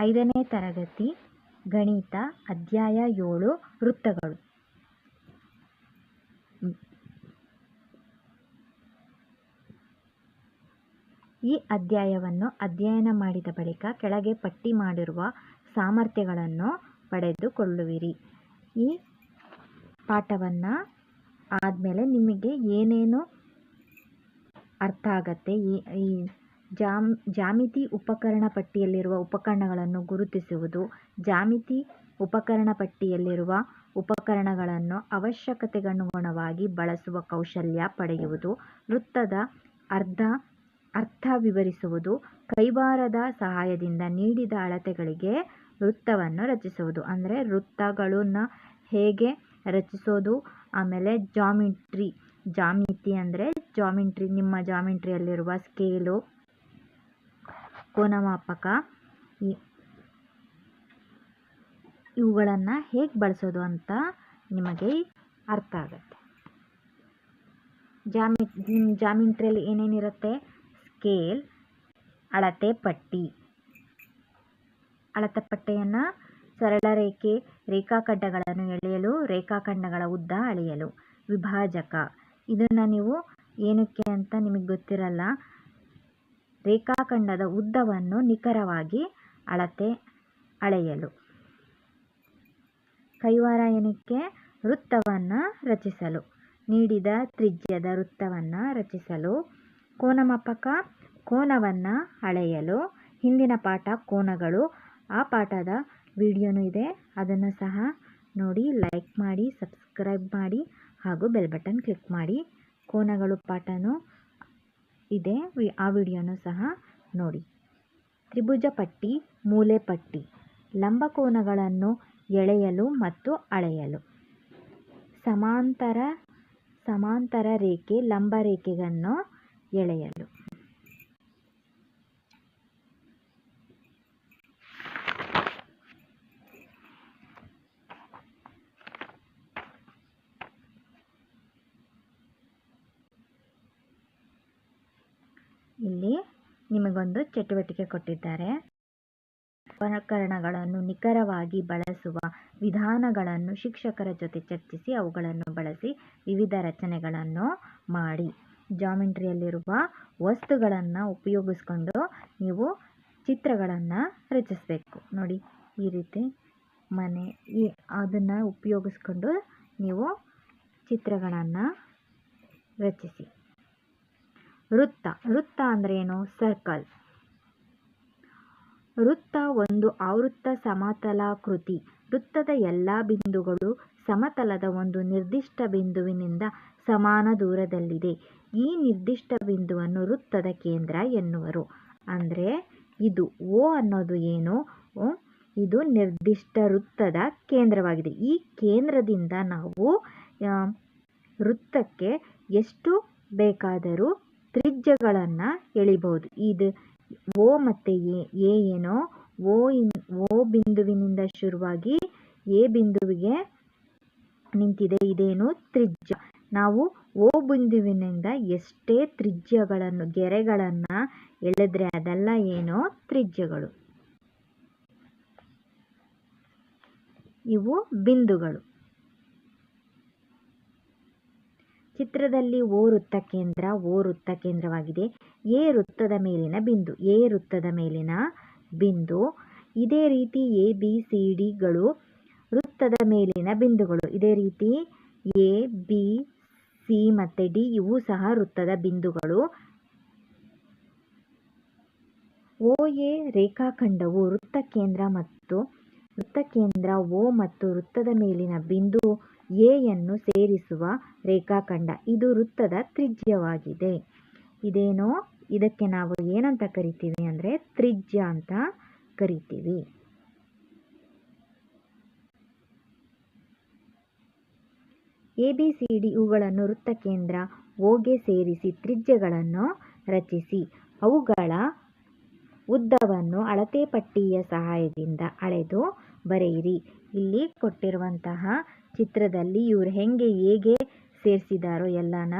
ಐದನೇ ತರಗತಿ, ಗಣಿತ, ಅಧ್ಯಾಯ ಏಳು ವೃತ್ತಗಳು. ಈ ಅಧ್ಯಾಯವನ್ನು ಅಧ್ಯಯನ ಮಾಡಿದ ಬಳಿಕ ಕೆಳಗೆ ಪಟ್ಟಿ ಮಾಡಿರುವ ಸಾಮರ್ಥ್ಯಗಳನ್ನು ಪಡೆದುಕೊಳ್ಳುವಿರಿ. ಈ ಪಾಠವನ್ನು ಆದಮೇಲೆ ನಿಮಗೆ ಏನೇನು ಅರ್ಥ ಆಗತ್ತೆ, ಈ ಜಾಮಿತಿ ಉಪಕರಣ ಪಟ್ಟಿಯಲ್ಲಿರುವ ಉಪಕರಣಗಳನ್ನು ಗುರುತಿಸುವುದು. ಜ್ಯಾಮಿತಿ ಉಪಕರಣ ಪಟ್ಟಿಯಲ್ಲಿರುವ ಉಪಕರಣಗಳನ್ನು ಅವಶ್ಯಕತೆಗನುಗುಣವಾಗಿ ಬಳಸುವ ಕೌಶಲ್ಯ ಪಡೆಯುವುದು. ವೃತ್ತದ ಅರ್ಧ, ಅರ್ಥ ವಿವರಿಸುವುದು. ಕೈವಾರದ ಸಹಾಯದಿಂದ ನೀಡಿದ ಅಳತೆಗಳಿಗೆ ವೃತ್ತವನ್ನು ರಚಿಸುವುದು. ಅಂದರೆ ವೃತ್ತಗಳನ್ನು ಹೇಗೆ ರಚಿಸೋದು. ಆಮೇಲೆ ಜಾಮಿಟ್ರಿ, ಜಾಮಿತಿ ಅಂದರೆ ಜಾಮಿಟ್ರಿ, ನಿಮ್ಮ ಜಾಮಿಟ್ರಿಯಲ್ಲಿರುವ ಸ್ಕೇಲು ಕೋನಮಾಪಕ ಇವುಗಳನ್ನು ಹೇಗೆ ಬಳಸೋದು ಅಂತ ನಿಮಗೆ ಅರ್ಥ ಆಗುತ್ತೆ. ಜಾಮಿ ಜಾಮಿಂಟ್ರಿಯಲ್ಲಿ ಏನೇನಿರುತ್ತೆ? ಸ್ಕೇಲ್, ಅಳತೆ ಪಟ್ಟಿ. ಅಳತೆ ಪಟ್ಟಿಯನ್ನು ಸರಳ ರೇಖೆ, ರೇಖಾಖಂಡಗಳನ್ನು ಎಳೆಯಲು, ರೇಖಾಖಂಡಗಳ ಉದ್ದ ಅಳೆಯಲು. ವಿಭಾಜಕ. ಇದನ್ನು ನೀವು ಏನಕ್ಕೆ ಅಂತ ನಿಮಗೆ ಗೊತ್ತಿರಲ್ಲ. ರೇಖಾಖಂಡದ ಉದ್ದವನ್ನು ನಿಖರವಾಗಿ ಅಳತೆ, ಅಳೆಯಲು. ಕೈವಾರ ಏನಕ್ಕೆ ವೃತ್ತವನ್ನು ರಚಿಸಲು. ನೀಡಿದ ತ್ರಿಜ್ಯದ ವೃತ್ತವನ್ನು ರಚಿಸಲು. ಕೋನಮಾಪಕ ಕೋನವನ್ನು ಅಳೆಯಲು. ಹಿಂದಿನ ಪಾಠ ಕೋನಗಳು. ಆ ಪಾಠದ ವಿಡಿಯೋನೂ ಇದೆ. ಅದನ್ನು ಸಹ ನೋಡಿ, ಲೈಕ್ ಮಾಡಿ, ಸಬ್ಸ್ಕ್ರೈಬ್ ಮಾಡಿ ಹಾಗೂ ಬೆಲ್ ಬಟನ್ ಕ್ಲಿಕ್ ಮಾಡಿ. ಕೋನಗಳು ಪಾಠನೂ ಇದೆ. ಆ ವಿಡಿಯೋನು ಸಹ ನೋಡಿ. ತ್ರಿಭುಜ ಪಟ್ಟಿ ಮೂಲೆ ಪಟ್ಟಿ ಲಂಬಕೋನಗಳನ್ನು ಎಳೆಯಲು ಮತ್ತು ಅಳೆಯಲು. ಸಮಾಂತರ ಸಮಾಂತರ ರೇಖೆ, ಲಂಬ ರೇಖೆಯನ್ನು ಎಳೆಯಲು. ಇಲ್ಲಿ ನಿಮಗೊಂದು ಚಟುವಟಿಕೆ ಕೊಟ್ಟಿದ್ದಾರೆ. ಉಪಕರಣಗಳನ್ನು ನಿಖರವಾಗಿ ಬಳಸುವ ವಿಧಾನಗಳನ್ನು ಶಿಕ್ಷಕರ ಜೊತೆ ಚರ್ಚಿಸಿ, ಅವುಗಳನ್ನು ಬಳಸಿ ವಿವಿಧ ರಚನೆಗಳನ್ನು ಮಾಡಿ. ಜಾಮಿಟ್ರಿಯಲ್ಲಿರುವ ವಸ್ತುಗಳನ್ನು ಉಪಯೋಗಿಸ್ಕೊಂಡು ನೀವು ಚಿತ್ರಗಳನ್ನು ರಚಿಸಬೇಕು. ನೋಡಿ, ಈ ರೀತಿ ಮನೆ, ಈ ಅದನ್ನು ಉಪಯೋಗಿಸ್ಕೊಂಡು ನೀವು ಚಿತ್ರಗಳನ್ನು ರಚಿಸಿ. ವೃತ್ತ. ವೃತ್ತ ಅಂದ್ರೆ ಏನು ಸರ್ಕಲ್ ವೃತ್ತ ಒಂದು ಆವೃತ್ತ ಸಮತಲಾಕೃತಿ ವೃತ್ತದ ಎಲ್ಲ ಬಿಂದುಗಳು ಸಮತಲದ ಒಂದು ನಿರ್ದಿಷ್ಟ ಬಿಂದುವಿನಿಂದ ಸಮಾನ ದೂರದಲ್ಲಿದೆ. ಈ ನಿರ್ದಿಷ್ಟ ಬಿಂದುವನ್ನು ವೃತ್ತದ ಕೇಂದ್ರ ಎನ್ನುವರು. ಅಂದರೆ ಇದು ಓ ಅನ್ನೋದು ಏನು? ಇದು ನಿರ್ದಿಷ್ಟ ವೃತ್ತದ ಕೇಂದ್ರವಾಗಿದೆ. ಈ ಕೇಂದ್ರದಿಂದ ನಾವು ವೃತ್ತಕ್ಕೆ ಎಷ್ಟು ಬೇಕಾದರೂ ತ್ರಿಜ್ಯಗಳನ್ನು ಎಳಿಬಹುದು ಇದು ಓ ಮತ್ತು ಎ ಎ ಏನೋ? ಓ ಇನ್ ಓ ಬಿಂದುವಿನಿಂದ ಶುರುವಾಗಿ ಎ ಬಿಂದುವಿಗೆ ನಿಂತಿದೆ. ಇದೇನು ತ್ರಿಜ್ಯ. ನಾವು ಓ ಬಿಂದುವಿನಿಂದ ಎಷ್ಟೇ ತ್ರಿಜ್ಯಗಳನ್ನು, ಗೆರೆಗಳನ್ನು ಎಳೆದ್ರೆ ಅದೆಲ್ಲ ಏನೋ ತ್ರಿಜ್ಯಗಳು. ಇವು ಬಿಂದುಗಳು. ಚಿತ್ರದಲ್ಲಿ ಓ ವೃತ್ತ ಕೇಂದ್ರ, ಓ ವೃತ್ತ ಕೇಂದ್ರವಾಗಿದೆ. ಎ ವೃತ್ತದ ಮೇಲಿನ ಬಿಂದು, ಎ ವೃತ್ತದ ಮೇಲಿನ ಬಿಂದು. ಇದೇ ರೀತಿ ಎ, ಬಿ, ಸಿ ಡಿಗಳು ವೃತ್ತದ ಮೇಲಿನ ಬಿಂದುಗಳು. ಇದೇ ರೀತಿ ಎ, ಬಿ, ಸಿ ಮತ್ತು ಡಿ ಇವು ಸಹ ವೃತ್ತದ ಬಿಂದುಗಳು. ಓ, ಎ ರೇಖಾಖಂಡವು ವೃತ್ತ ಕೇಂದ್ರ ಮತ್ತು ವೃತ್ತ ಕೇಂದ್ರ ಓ ಮತ್ತು ವೃತ್ತದ ಮೇಲಿನ ಬಿಂದು ಎಯನ್ನು ಸೇರಿಸುವ ರೇಖಾಖಂಡ. ಇದು ವೃತ್ತದ ತ್ರಿಜ್ಯವಾಗಿದೆ. ಇದೇನೋ? ಇದಕ್ಕೆ ನಾವು ಏನಂತ ಕರಿತೀವಿ ಅಂದರೆ ತ್ರಿಜ್ಯ ಅಂತ ಕರಿತೀವಿ. ಎ, ಬಿ, ಸಿ, ಡಿ ಇವುಗಳನ್ನು ವೃತ್ತ ಕೇಂದ್ರ ಓಗೆ ಸೇರಿಸಿ ತ್ರಿಜ್ಯಗಳನ್ನು ರಚಿಸಿ. ಅವುಗಳ ಉದ್ದವನ್ನು ಅಳತೆ ಪಟ್ಟಿಯ ಸಹಾಯದಿಂದ ಅಳೆದು ಬರೆಯಿರಿ. ಇಲ್ಲಿ ಕೊಟ್ಟಿರುವಂತಹ ಚಿತ್ರದಲ್ಲಿ ಇವರು ಹೇಗೆ ಹೇಗೆ ಸೇರಿಸಿದಾರೋ ಎಲ್ಲನ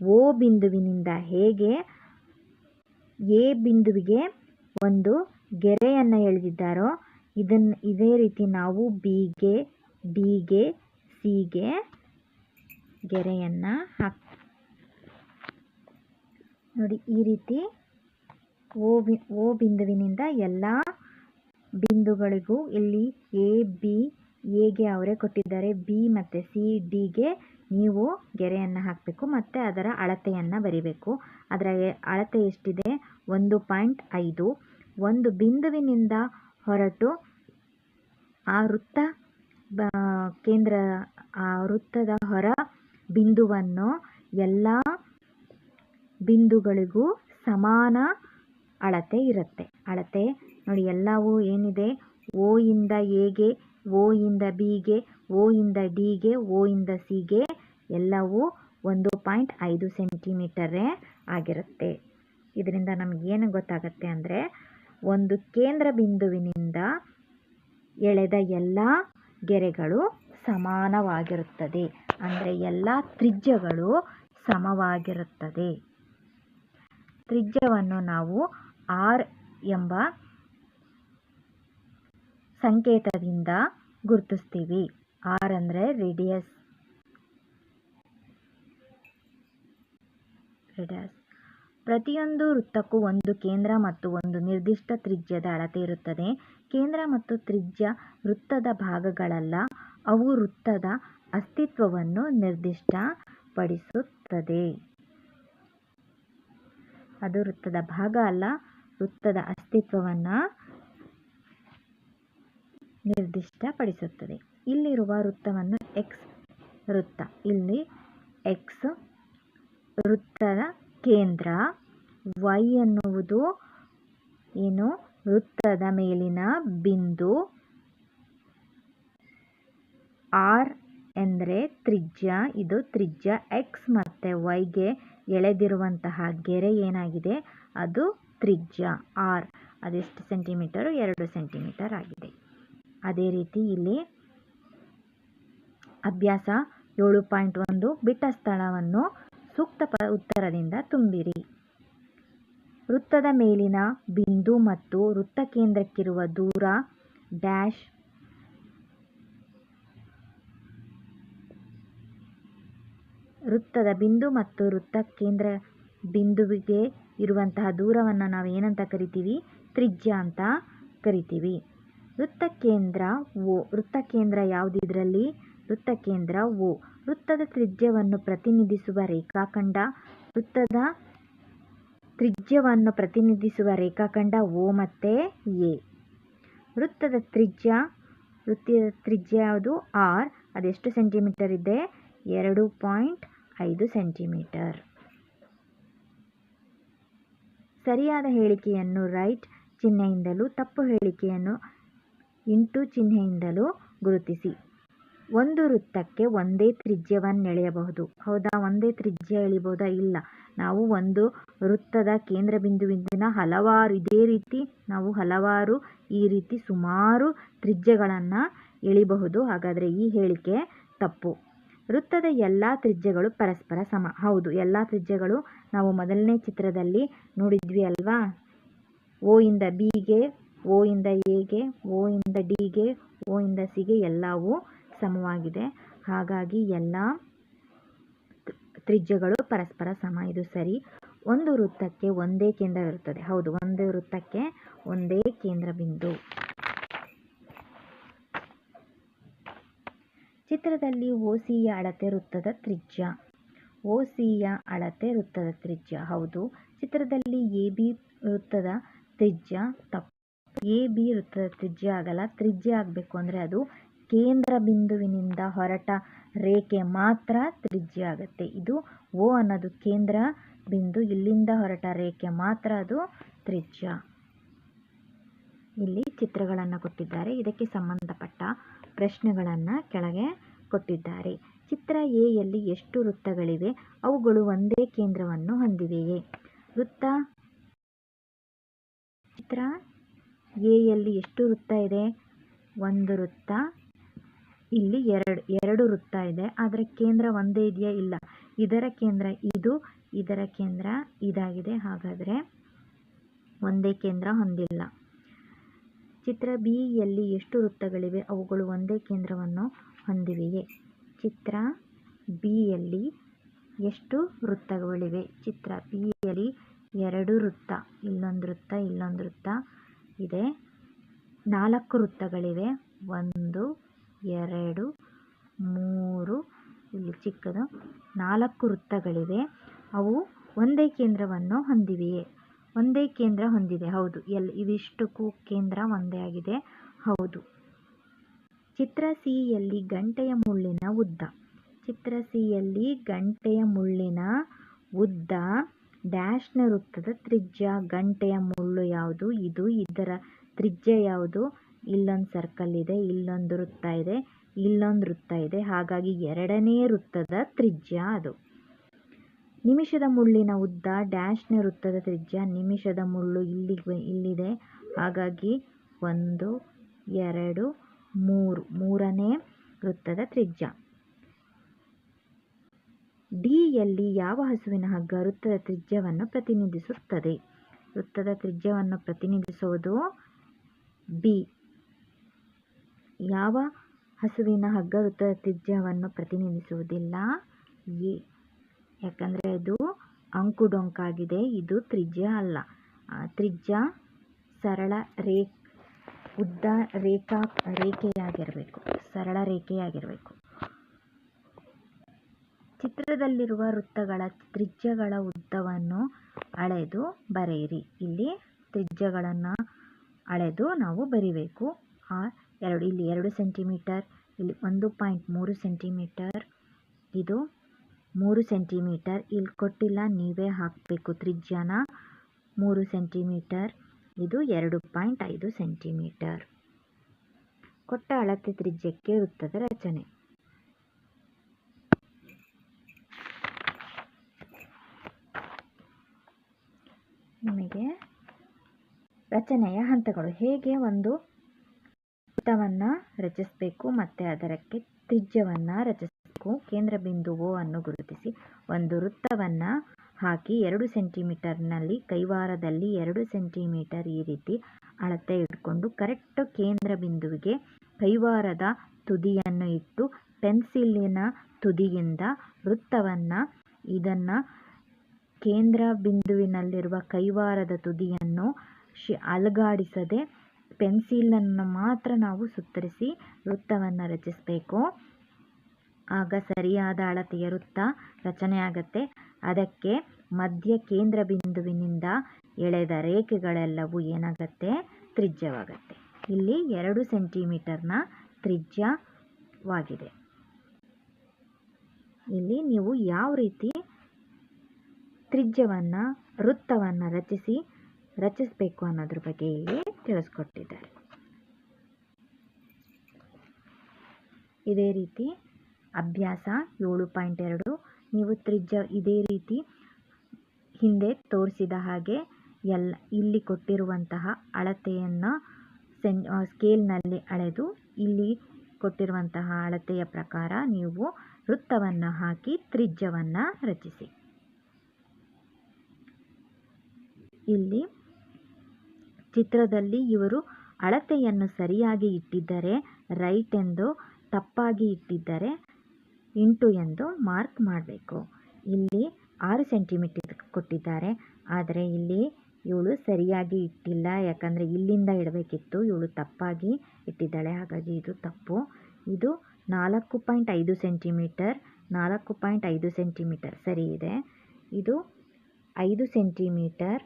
ಓ ಬಿಂದುವಿನಿಂದ ಹೇಗೆ ಎ ಬಿಂದುವಿಗೆ ಒಂದು ಗೆರೆಯನ್ನು ಎಳೆದಿದ್ದಾರೋ ಇದನ್ನು ಇದೇ ರೀತಿ ನಾವು ಬಿಗೆ, ಡಿಗೆ, ಸಿಗೆ ಗೆರೆಯನ್ನು ಹಾಕ್ ನೋಡಿ ಈ ರೀತಿ ಓ ಬಿ ಓ ಬಿಂದುವಿನಿಂದ ಎಲ್ಲ ಬಿಂದುಗಳಿಗೂ ಇಲ್ಲಿ ಎ ಬಿ ಎಗೆ ಅವರೇ ಕೊಟ್ಟಿದ್ದಾರೆ. ಬಿ ಮತ್ತು ಸಿ ಡಿಗೆ ನೀವು ಗೆರೆಯನ್ನು ಹಾಕಬೇಕು ಮತ್ತು ಅದರ ಅಳತೆಯನ್ನು ಬರಿಬೇಕು. ಅದರ ಅಳತೆ ಎಷ್ಟಿದೆ? ಒಂದು ಪಾಯಿಂಟ್ ಐದು. ಒಂದು ಬಿಂದುವಿನಿಂದ ಹೊರಟು ಆ ವೃತ್ತ ಕೇಂದ್ರ, ಆ ವೃತ್ತದ ಹೊರ ಬಿಂದುವನ್ನು ಎಲ್ಲ ಬಿಂದುಗಳಿಗೂ ಸಮಾನ ಅಳತೆ ಇರುತ್ತೆ. ಅಳತೆ ನೋಡಿ, ಎಲ್ಲವೂ ಏನಿದೆ? ಓ ಇಂದ ಎಗೆ, ಓ ಇಂದ ಬಿಗೆ, ಓ ಇಂದ ಡಿಗೆ, ಓ ಇಂದ ಸಿಗೆ, ಎಲ್ಲವೂ ಒಂದು ಪಾಯಿಂಟ್ ಐದು ಸೆಂಟಿಮೀಟರೇ ಆಗಿರುತ್ತೆ. ಇದರಿಂದ ನಮಗೇನು ಗೊತ್ತಾಗುತ್ತೆ ಅಂದರೆ, ಒಂದು ಕೇಂದ್ರ ಬಿಂದುವಿನಿಂದ ಎಳೆದ ಎಲ್ಲ ಗೆರೆಗಳು ಸಮಾನವಾಗಿರುತ್ತದೆ. ಅಂದರೆ ಎಲ್ಲ ತ್ರಿಜ್ಯಗಳು ಸಮವಾಗಿರುತ್ತದೆ. ತ್ರಿಜ್ಯವನ್ನು ನಾವು ಆರ್ ಎಂಬ ಸಂಕೇತದಿಂದ ಗುರುತಿಸ್ತೀವಿ. ಆರ್ ಅಂದರೆ ರೇಡಿಯಸ್ ರೇಡಿಯಸ್ ಪ್ರತಿಯೊಂದು ವೃತ್ತಕ್ಕೂ ಒಂದು ಕೇಂದ್ರ ಮತ್ತು ಒಂದು ನಿರ್ದಿಷ್ಟ ತ್ರಿಜ್ಯದ ಅಳತೆ ಇರುತ್ತದೆ. ಕೇಂದ್ರ ಮತ್ತು ತ್ರಿಜ್ಯ ವೃತ್ತದ ಭಾಗಗಳಲ್ಲ, ಅವು ವೃತ್ತದ ಅಸ್ತಿತ್ವವನ್ನು ನಿರ್ದಿಷ್ಟಪಡಿಸುತ್ತದೆ. ಅದು ವೃತ್ತದ ಭಾಗ ಅಲ್ಲ, ವೃತ್ತದ ಅಸ್ತಿತ್ವವನ್ನು ನಿರ್ದಿಷ್ಟಪಡಿಸುತ್ತದೆ. ಇಲ್ಲಿರುವ ವೃತ್ತವನ್ನು ಎಕ್ಸ್ ವೃತ್ತ, ಇಲ್ಲಿ ಎಕ್ಸ್ ವೃತ್ತದ ಕೇಂದ್ರ ವೈ ಎನ್ನುವುದು ಏನು? ವೃತ್ತದ ಮೇಲಿನ ಬಿಂದು ಆರ್ ಎಂದರೆ ತ್ರಿಜ್ಯ. ಇದು ತ್ರಿಜ್ಯ ಎಕ್ಸ್ ಮತ್ತು ವೈಗೆ ಎಳೆದಿರುವಂತಹ ಗೆರೆ ಏನಾಗಿದೆ? ಅದು ತ್ರಿಜ್ಯ ಆರ್ ಅದೆಷ್ಟು ಸೆಂಟಿಮೀಟರು ಎರಡು ಸೆಂಟಿಮೀಟರ್ ಆಗಿದೆ. ಅದೇ ರೀತಿ ಇಲ್ಲಿ ಅಭ್ಯಾಸ ಏಳು ಪಾಯಿಂಟ್ ಒಂದು ಬಿಟ್ಟ ಸ್ಥಳವನ್ನು ಸೂಕ್ತ ಪ ಉತ್ತರದಿಂದ ತುಂಬಿರಿ. ವೃತ್ತದ ಮೇಲಿನ ಬಿಂದು ಮತ್ತು ವೃತ್ತ ಕೇಂದ್ರಕ್ಕಿರುವ ದೂರ ಡ್ಯಾಶ್ ವೃತ್ತದ ಬಿಂದು ಮತ್ತು ವೃತ್ತ ಕೇಂದ್ರ ಬಿಂದುವಿಗೆ ಇರುವಂತಹ ದೂರವನ್ನು ನಾವು ಏನಂತ ಕರಿತೀವಿ? ತ್ರಿಜ್ಯ ಅಂತ ಕರಿತೀವಿ. ವೃತ್ತ ಕೇಂದ್ರ ಓ ವೃತ್ತ ಕೇಂದ್ರ ಯಾವುದು ಇದರಲ್ಲಿ ವೃತ್ತ ಕೇಂದ್ರ ಓ ವೃತ್ತದ ತ್ರಿಜ್ಯವನ್ನು ಪ್ರತಿನಿಧಿಸುವ ರೇಖಾಖಂಡ. ವೃತ್ತದ ತ್ರಿಜ್ಯವನ್ನು ಪ್ರತಿನಿಧಿಸುವ ರೇಖಾಖಂಡ ಓ ಮತ್ತು ಎ. ವೃತ್ತದ ತ್ರಿಜ್ಯ. ವೃತ್ತದ ತ್ರಿಜ್ಯ ಯಾವುದು? ಆರ್. ಅದೆಷ್ಟು ಸೆಂಟಿಮೀಟರ್ ಇದೆ? ಎರಡು ಪಾಯಿಂಟ್ ಐದು ಸೆಂಟಿಮೀಟರ್. ಸರಿಯಾದ ಹೇಳಿಕೆಯನ್ನು ರೈಟ್ ಚಿಹ್ನೆಯಿಂದಲೂ ತಪ್ಪು ಹೇಳಿಕೆಯನ್ನು ಇಂಟು ಚಿಹ್ನೆಯಿಂದಲೂ ಗುರುತಿಸಿ. ಒಂದು ವೃತ್ತಕ್ಕೆ ಒಂದೇ ತ್ರಿಜ್ಯವನ್ನು ಎಳೆಯಬಹುದು ಹೌದಾ? ಒಂದೇ ತ್ರಿಜ್ಯ ಎಳಿಬಹುದಾ ಇಲ್ಲ. ನಾವು ಒಂದು ವೃತ್ತದ ಕೇಂದ್ರ ಬಿಂದುವಿನ ಹಲವಾರು, ಇದೇ ರೀತಿ ನಾವು ಹಲವಾರು, ಈ ರೀತಿ ಸುಮಾರು ತ್ರಿಜ್ಯಗಳನ್ನು ಎಳಿಬಹುದು. ಹಾಗಾದರೆ ಈ ಹೇಳಿಕೆ ತಪ್ಪು. ವೃತ್ತದ ಎಲ್ಲ ತ್ರಿಜ್ಯಗಳು ಪರಸ್ಪರ ಸಮ. ಹೌದು, ಎಲ್ಲ ತ್ರಿಜ್ಯಗಳು ನಾವು ಮೊದಲನೇ ಚಿತ್ರದಲ್ಲಿ ನೋಡಿದ್ವಿ ಅಲ್ವಾ? ಓ ಇಂದ ಬಿಗೆ ಓ ಇಂದ ಎಗೆ, ಓ ಇಂದ ಡಿಗೆ, ಓ ಇಂದ ಸಿಗೆ ಎಲ್ಲವೂ ಸಮವಾಗಿದೆ. ಹಾಗಾಗಿ ಎಲ್ಲ ತ್ರಿಜ್ಯಗಳು ಪರಸ್ಪರ ಸಮ. ಇದು ಸರಿ. ಒಂದು ವೃತ್ತಕ್ಕೆ ಒಂದೇ ಕೇಂದ್ರ ಇರುತ್ತದೆ. ಹೌದು, ಒಂದು ವೃತ್ತಕ್ಕೆ ಒಂದೇ ಕೇಂದ್ರ ಬಿಂದು. ಚಿತ್ರದಲ್ಲಿ ಓಸಿಯ ಅಳತೆ ವೃತ್ತದ ತ್ರಿಜ್ಯ. ಓಸಿಯ ಅಳತೆ ವೃತ್ತದ ತ್ರಿಜ್ಯ. ಹೌದು. ಚಿತ್ರದಲ್ಲಿ ಎ ಬಿ ವೃತ್ತದ ತ್ರಿಜ್ಯ ತಪ್ಪು. ಎ, ಬಿ ವೃತ್ತದ ತ್ರಿಜ್ಯ ಆಗಲ್ಲ. ತ್ರಿಜ್ಯ ಆಗಬೇಕು ಅಂದರೆ ಅದು ಕೇಂದ್ರ ಬಿಂದುವಿನಿಂದ ಹೊರಟ ರೇಖೆ ಮಾತ್ರ ತ್ರಿಜ್ಯ ಆಗುತ್ತೆ. ಇದು ಓ ಅನ್ನೋದು ಕೇಂದ್ರ ಬಿಂದು, ಇಲ್ಲಿಂದ ಹೊರಟ ರೇಖೆ ಮಾತ್ರ ಅದು ತ್ರಿಜ್ಯ. ಇಲ್ಲಿ ಚಿತ್ರಗಳನ್ನು ಕೊಟ್ಟಿದ್ದಾರೆ. ಇದಕ್ಕೆ ಸಂಬಂಧಪಟ್ಟ ಪ್ರಶ್ನೆಗಳನ್ನು ಕೆಳಗೆ ಕೊಟ್ಟಿದ್ದಾರೆ. ಚಿತ್ರ ಎ ಎಷ್ಟು ವೃತ್ತಗಳಿವೆ? ಅವುಗಳು ಒಂದೇ ಕೇಂದ್ರವನ್ನು ಹೊಂದಿವೆಯೇ? ವೃತ್ತ ಚಿತ್ರ ಎ ಯಲ್ಲಿ ಎಷ್ಟು ವೃತ್ತ ಇದೆ? ಒಂದು ವೃತ್ತ. ಇಲ್ಲಿ ಎರಡು ಎರಡು ವೃತ್ತ ಇದೆ. ಆದರೆ ಕೇಂದ್ರ ಒಂದೇ ಇದೆಯಾ? ಇಲ್ಲ. ಇದರ ಕೇಂದ್ರ ಇದು, ಇದರ ಕೇಂದ್ರ ಇದಾಗಿದೆ. ಹಾಗಾದರೆ ಒಂದೇ ಕೇಂದ್ರ ಹೊಂದಿಲ್ಲ. ಚಿತ್ರ ಬಿ ಯಲ್ಲಿ ಎಷ್ಟು ವೃತ್ತಗಳಿವೆ? ಅವುಗಳು ಒಂದೇ ಕೇಂದ್ರವನ್ನು ಹೊಂದಿವೆಯೇ? ಚಿತ್ರ ಬಿ ಯಲ್ಲಿ ಎಷ್ಟು ವೃತ್ತಗಳಿವೆ? ಚಿತ್ರ ಬಿ ಯಲ್ಲಿ ಎರಡು ವೃತ್ತ, ಇಲ್ಲೊಂದು ವೃತ್ತ ಇಲ್ಲೊಂದು ವೃತ್ತ. ಇದೆ. ನಾಲ್ಕು ವೃತ್ತಗಳಿವೆ. ಒಂದು, ಎರಡು, ಮೂರು, ಇಲ್ಲಿ ಚಿಕ್ಕದು. ನಾಲ್ಕು ವೃತ್ತಗಳಿವೆ. ಅವು ಒಂದೇ ಕೇಂದ್ರವನ್ನು ಹೊಂದಿವೆಯೇ? ಒಂದೇ ಕೇಂದ್ರ ಹೊಂದಿದೆ. ಹೌದು. ಎಲ್ ಇವಿಷ್ಟಕ್ಕೂ ಕೇಂದ್ರ ಒಂದೇ ಆಗಿದೆ. ಹೌದು. ಚಿತ್ರ ಸಿ ಯಲ್ಲಿ ಗಂಟೆಯ ಮುಳ್ಳಿನ ಉದ್ದ. ಚಿತ್ರ ಸಿ ಯಲ್ಲಿ ಗಂಟೆಯ ಮುಳ್ಳಿನ ಉದ್ದ ಡ್ಯಾಶ್ನ ವೃತ್ತದ ತ್ರಿಜ್ಯ, ಗಂಟೆಯ ಮುಳ್ಳು ಯಾವುದು? ಇದು ಇದರ ತ್ರಿಜ್ಯ ಯಾವುದು? ಇಲ್ಲೊಂದು ಸರ್ಕಲ್ ಇದೆ, ಇಲ್ಲೊಂದು ವೃತ್ತ ಇದೆ, ಇಲ್ಲೊಂದು ವೃತ್ತ ಇದೆ. ಹಾಗಾಗಿ ಎರಡನೇ ವೃತ್ತದ ತ್ರಿಜ್ಯ ಅದು. ನಿಮಿಷದ ಮುಳ್ಳಿನ ಉದ್ದ ಡ್ಯಾಶ್ನ ವೃತ್ತದ ತ್ರಿಜ್ಯ, ನಿಮಿಷದ ಮುಳ್ಳು ಇಲ್ಲಿ ಇಲ್ಲಿದೆ. ಹಾಗಾಗಿ ಒಂದು, ಎರಡು, ಮೂರು, ಮೂರನೇ ವೃತ್ತದ ತ್ರಿಜ್ಯ. ಡಿ ಯಲ್ಲಿ ಯಾವ ಹಸುವಿನ ಹಗ್ಗ ವೃತ್ತದ ತ್ರಿಜ್ಯವನ್ನು ಪ್ರತಿನಿಧಿಸುತ್ತದೆ? ವೃತ್ತದ ತ್ರಿಜ್ಯವನ್ನು ಪ್ರತಿನಿಧಿಸುವುದು ಬಿ ಯಾವ ಹಸುವಿನ ಹಗ್ಗ ವೃತ್ತದ ತ್ರಿಜ್ಯವನ್ನು ಪ್ರತಿನಿಧಿಸುವುದಿಲ್ಲ? ಎ ಯಾಕಂದರೆ ಅದು ಅಂಕುಡೊಂಕಾಗಿದೆ, ಇದು ತ್ರಿಜ್ಯ ಅಲ್ಲ. ತ್ರಿಜ್ಯ ಸರಳ ರೇ ಉದ್ದ ರೇಖಾ, ರೇಖೆಯಾಗಿರಬೇಕು, ಸರಳ ರೇಖೆಯಾಗಿರಬೇಕು. ಚಿತ್ರದಲ್ಲಿರುವ ವೃತ್ತಗಳ ತ್ರಿಜ್ಯಗಳ ಉದ್ದವನ್ನು ಅಳೆದು ಬರೆಯಿರಿ. ಇಲ್ಲಿ ತ್ರಿಜ್ಯಗಳನ್ನು ಅಳೆದು ನಾವು ಬರಿಬೇಕು. ಆ ಎರಡು, ಇಲ್ಲಿ ಎರಡು ಸೆಂಟಿಮೀಟರ್, ಇಲ್ಲಿ ಒಂದು ಪಾಯಿಂಟ್ ಮೂರು ಸೆಂಟಿಮೀಟರ್, ಇದು ಮೂರು ಸೆಂಟಿಮೀಟರ್. ಇಲ್ಲಿ ಕೊಟ್ಟಿಲ್ಲ, ನೀವೇ ಹಾಕಬೇಕು ತ್ರಿಜ್ಯನ. ಮೂರು ಸೆಂಟಿಮೀಟರ್, ಇದು ಎರಡು ಪಾಯಿಂಟ್ ಐದು ಸೆಂಟಿಮೀಟರ್. ಕೊಟ್ಟ ಅಳತೆ ತ್ರಿಜ್ಯಕ್ಕೆ ವೃತ್ತದ ರಚನೆ. ನಿಮಗೆ ರಚನೆಯ ಹಂತಗಳು ಹೇಗೆ ಒಂದು ವೃತ್ತವನ್ನು ರಚಿಸಬೇಕು ಮತ್ತು ಅದರಕ್ಕೆ ತ್ರಿಜ್ಯವನ್ನು ರಚಿಸಬೇಕು, ಕೇಂದ್ರ ಬಿಂದುವನ್ನು ಗುರುತಿಸಿ. ಒಂದು ವೃತ್ತವನ್ನು ಹಾಕಿ ಎರಡು ಸೆಂಟಿಮೀಟರ್ನಲ್ಲಿ, ಕೈವಾರದಲ್ಲಿ ಎರಡು ಸೆಂಟಿಮೀಟರ್ ಈ ರೀತಿ ಅಳತೆ ಇಟ್ಕೊಂಡು ಕರೆಕ್ಟ್ ಕೇಂದ್ರ ಬಿಂದುವಿಗೆ ಕೈವಾರದ ತುದಿಯನ್ನು ಇಟ್ಟು, ಪೆನ್ಸಿಲಿನ ತುದಿಯಿಂದ ವೃತ್ತವನ್ನು ಇದನ್ನು ಕೇಂದ್ರ ಬಿಂದುವಿನಲ್ಲಿರುವ ಕೈವಾರದ ತುದಿಯನ್ನು ಶಿ ಅಲುಗಾಡಿಸದೆ ಪೆನ್ಸಿಲನ್ನು ಮಾತ್ರ ನಾವು ಸುತ್ತರಿಸಿ ವೃತ್ತವನ್ನು ರಚಿಸಬೇಕು. ಆಗ ಸರಿಯಾದ ಅಳತೆಯ ವೃತ್ತ ರಚನೆಯಾಗತ್ತೆ ಅದಕ್ಕೆ ಮಧ್ಯ ಕೇಂದ್ರ ಬಿಂದುವಿನಿಂದ ಎಳೆದ ರೇಖೆಗಳೆಲ್ಲವೂ ಏನಾಗತ್ತೆ? ತ್ರಿಜ್ಯವಾಗತ್ತೆ. ಇಲ್ಲಿ ಎರಡು ಸೆಂಟಿಮೀಟರ್ನ ತ್ರಿಜ್ಯವಾಗಿದೆ. ಇಲ್ಲಿ ನೀವು ಯಾವ ರೀತಿ ತ್ರಿಜ್ಯವನ್ನು, ವೃತ್ತವನ್ನು ರಚಿಸಿ, ರಚಿಸಬೇಕು ಅನ್ನೋದ್ರ ಬಗ್ಗೆ ಇಲ್ಲಿ ತಿಳಿಸ್ಕೊಟ್ಟಿದ್ದಾರೆ. ಇದೇ ರೀತಿ ಅಭ್ಯಾಸ ಏಳು ಪಾಯಿಂಟ್ ಎರಡು, ನೀವು ತ್ರಿಜ್ಯ ಇದೇ ರೀತಿ ಹಿಂದೆ ತೋರಿಸಿದ ಹಾಗೆ ಎಲ್ಲ, ಇಲ್ಲಿ ಕೊಟ್ಟಿರುವಂತಹ ಅಳತೆಯನ್ನು ಸೆನ್ ಸ್ಕೇಲ್ನಲ್ಲಿ ಅಳೆದು ಇಲ್ಲಿ ಕೊಟ್ಟಿರುವಂತಹ ಅಳತೆಯ ಪ್ರಕಾರ ನೀವು ವೃತ್ತವನ್ನು ಹಾಕಿ ತ್ರಿಜ್ಯವನ್ನು ರಚಿಸಿ. ಇಲ್ಲಿ ಚಿತ್ರದಲ್ಲಿ ಇವರು ಅಳತೆಯನ್ನು ಸರಿಯಾಗಿ ಇಟ್ಟಿದ್ದರೆ ರೈಟ್ ಎಂದು, ತಪ್ಪಾಗಿ ಇಟ್ಟಿದ್ದರೆ, ಇಂಟು ಎಂದು ಮಾರ್ಕ್ ಮಾಡಬೇಕು. ಇಲ್ಲಿ ಆರು ಸೆಂಟಿಮೀಟರ್ ಕೊಟ್ಟಿದ್ದಾರೆ, ಆದರೆ ಇಲ್ಲಿ ಇವಳು ಸರಿಯಾಗಿ ಇಟ್ಟಿಲ್ಲ, ಯಾಕಂದರೆ ಇಲ್ಲಿಂದ ಇಡಬೇಕಿತ್ತು, ಇವಳು ತಪ್ಪಾಗಿ ಇಟ್ಟಿದ್ದಾಳೆ, ಹಾಗಾಗಿ ಇದು ತಪ್ಪು. ಇದು ನಾಲ್ಕು ಪಾಯಿಂಟ್ ಐದು ಸೆಂಟಿಮೀಟರ್, ನಾಲ್ಕು ಪಾಯಿಂಟ್ ಐದು ಸೆಂಟಿಮೀಟರ್ ಸರಿ ಇದೆ. ಇದು ಐದು ಸೆಂಟಿಮೀಟರ್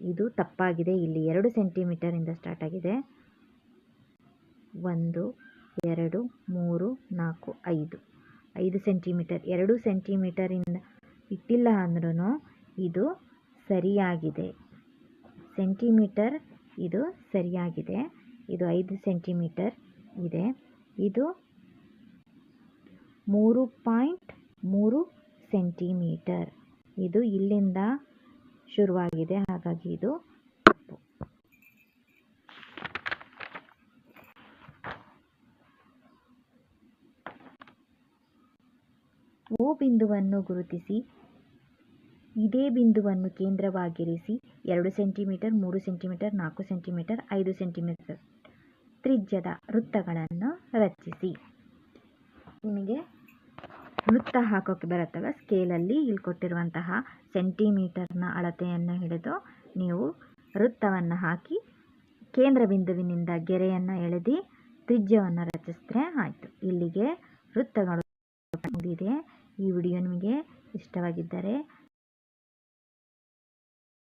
ಇದು ತಪ್ಪಾಗಿದೆ. ಇಲ್ಲಿ ಎರಡು ಸೆಂಟಿಮೀಟರಿಂದ ಸ್ಟಾರ್ಟ್ ಆಗಿದೆ. ಒಂದು, ಎರಡು, ಮೂರು, ನಾಲ್ಕು, ಐದು. ಐದು ಸೆಂಟಿಮೀಟರ್. ಎರಡು ಸೆಂಟಿಮೀಟರಿಂದ ಇಟ್ಟಿಲ್ಲ ಅಂದ್ರೂ ಇದು ಸರಿಯಾಗಿದೆ. ಸೆಂಟಿಮೀಟರ್ ಇದು ಸರಿಯಾಗಿದೆ. ಇದು ಐದು ಸೆಂಟಿಮೀಟರ್ ಇದೆ. ಇದು ಮೂರು ಪಾಯಿಂಟ್ ಮೂರು ಸೆಂಟಿಮೀಟರ್. ಇದು ಇಲ್ಲಿಂದ ಶುರುವಾಗಿದೆ. ಹಾಗಾಗಿ ಇದು ಓ ಬಿಂದುವನ್ನು ಗುರುತಿಸಿ. ಇದೇ ಬಿಂದುವನ್ನು ಕೇಂದ್ರವಾಗಿರಿಸಿ. ಎರಡು ಸೆಂಟಿಮೀಟರ್, ಮೂರು ಸೆಂಟಿಮೀಟರ್, ನಾಲ್ಕು ಸೆಂಟಿಮೀಟರ್, ಐದು ಸೆಂಟಿಮೀಟರ್ ತ್ರಿಜ್ಯದ ವೃತ್ತಗಳನ್ನು ರಚಿಸಿ. ನಿಮಗೆ ವೃತ್ತ ಹಾಕೋಕ್ಕೆ ಬರುತ್ತವೆ. ಸ್ಕೇಲಲ್ಲಿ ಇಲ್ಲಿ ಕೊಟ್ಟಿರುವಂತಹ ಸೆಂಟಿಮೀಟರ್ನ ಅಳತೆಯನ್ನು ಹಿಡಿದು ನೀವು ವೃತ್ತವನ್ನು ಹಾಕಿ ಕೇಂದ್ರ ಬಿಂದುವಿನಿಂದ ಗೆರೆಯನ್ನು ಎಳೆದು ತ್ರಿಜ್ಯವನ್ನು ರಚಿಸಿದ್ರೆ ಆಯಿತು. ಇಲ್ಲಿಗೆ ವೃತ್ತಗಳು ಮುಗಿದಿದೆ. ಈ ವಿಡಿಯೋ ನಿಮಗೆ ಇಷ್ಟವಾಗಿದ್ದರೆ